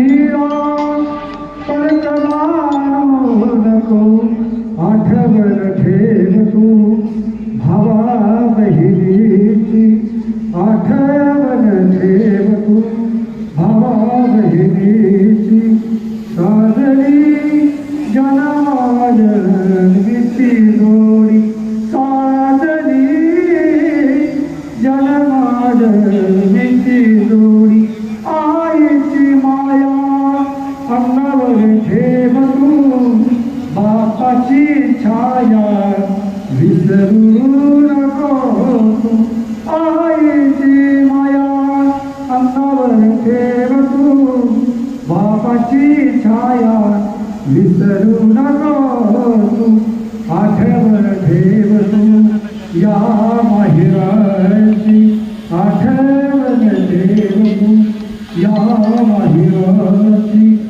जीवन पर कमानो को आठवन ठेव तू भवा बहिरीति सादरी जनाजन विति दोरी सादरी जनमाजन विति अन्नावरी ठेव तू बापाची छाया विसरू नको आईची माया अन्नावर ठेव तू बापाची छाया विसरू नको तू आठवर ठेव तू या माहिराची। आठवर ठेव तू या माहिराची।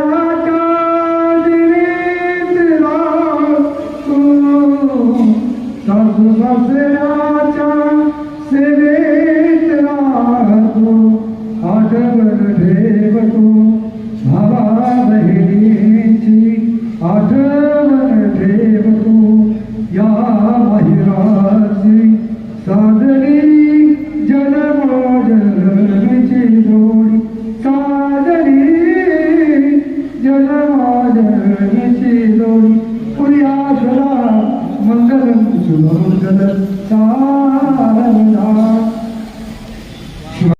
सासू सेवेत राहतो. आठवण ठेवतो. भावा बहिणीची आठवण ठेवतो. या महिराची सादरी जन्माजन्मीची जोडी. सादरी जन्माजन्मीची Thank you.